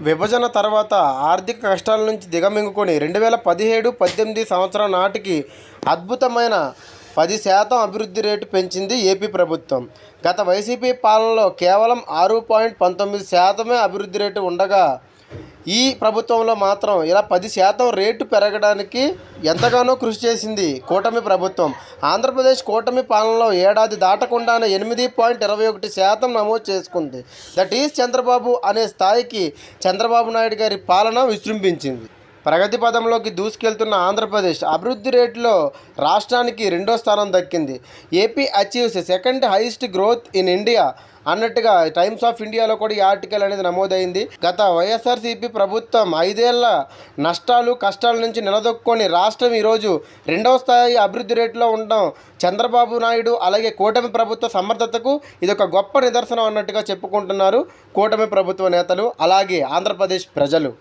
విభజన తర్వాత ఆర్థిక కష్టాల నుంచి దిగమింగుకొని రెండు వేల పదిహేడు పద్దెనిమిది సంవత్సరం నాటికి అద్భుతమైన పది శాతం అభివృద్ధి రేటు పెంచింది ఏపీ ప్రభుత్వం. గత వైసీపీ పాలనలో కేవలం ఆరు పాయింట్ పంతొమ్మిది శాతమే అభివృద్ధి రేటు ఉండగా ఈ ప్రభుత్వంలో మాత్రం ఇలా పది శాతం రేటు పెరగడానికి ఎంతగానో కృషి చేసింది కూటమి ప్రభుత్వం. ఆంధ్రప్రదేశ్ కూటమి పాలనలో ఏడాది దాటకుండానే ఎనిమిది పాయింట్ ఇరవై ఒకటి శాతం నమోదు చేసుకుంది. దట్ ఈస్ చంద్రబాబు అనే స్థాయికి చంద్రబాబు నాయుడు గారి పాలన విజృంభించింది. ప్రగతి పదంలోకి దూసుకెళ్తున్న ఆంధ్రప్రదేశ్ అభివృద్ధి రేటులో రాష్ట్రానికి రెండో స్థానం దక్కింది. AP achieves second highest growth in India అన్నట్టుగా టైమ్స్ ఆఫ్ ఇండియాలో కూడా ఈ ఆర్టికల్ అనేది నమోదైంది. గత వైఎస్ఆర్సీపీ ప్రభుత్వం ఐదేళ్ళ నష్టాలు కష్టాల నుంచి నిలదొక్కుని రాష్ట్రం ఈరోజు రెండవ స్థాయి అభివృద్ధి రేటులో ఉండడం చంద్రబాబు నాయుడు అలాగే కూటమి ప్రభుత్వ సమర్థతకు ఇది ఒక గొప్ప నిదర్శనం అన్నట్టుగా చెప్పుకుంటున్నారు కూటమి ప్రభుత్వ నేతలు అలాగే ఆంధ్రప్రదేశ్ ప్రజలు.